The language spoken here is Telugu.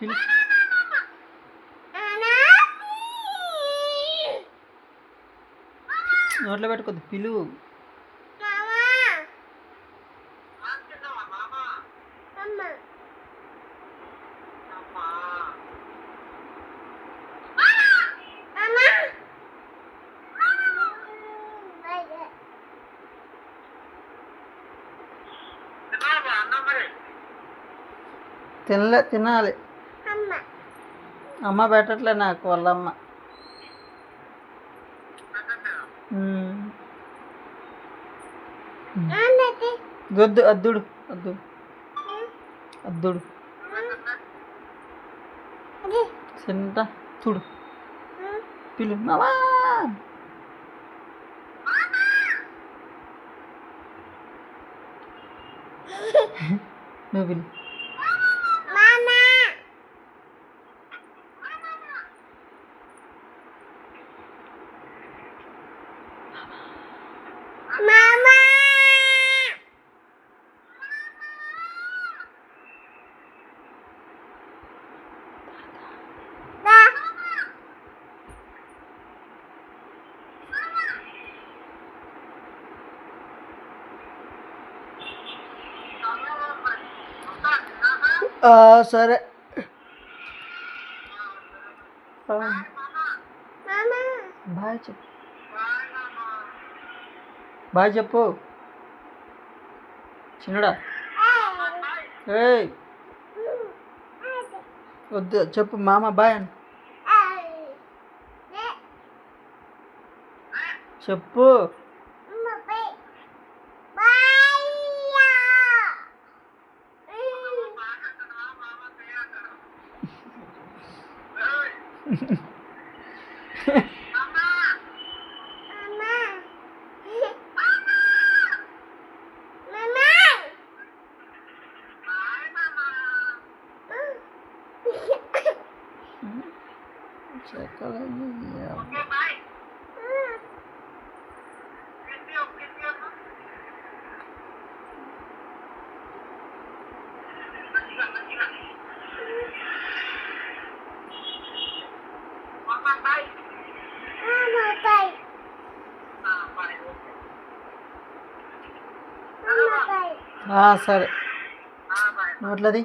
పిలు నోట్లో పెట్టుకోద్దు పిలువు తినలే తినాలి అమ్మ పెట్టట్లే నాకు వాళ్ళమ్మ. వద్దు అద్దుడు అద్దు. అద్దుడు. చిన్న చూడు పిలు మావా నువ్వు పిలు సరే. బాయ్ చెప్పు. బాయ్ చెప్పు. చిన్నడా. ఏయ్. వద్దు చెప్పు మామ బాయ్ అని. చెప్పు. Check out the video. సరే. నోట్లది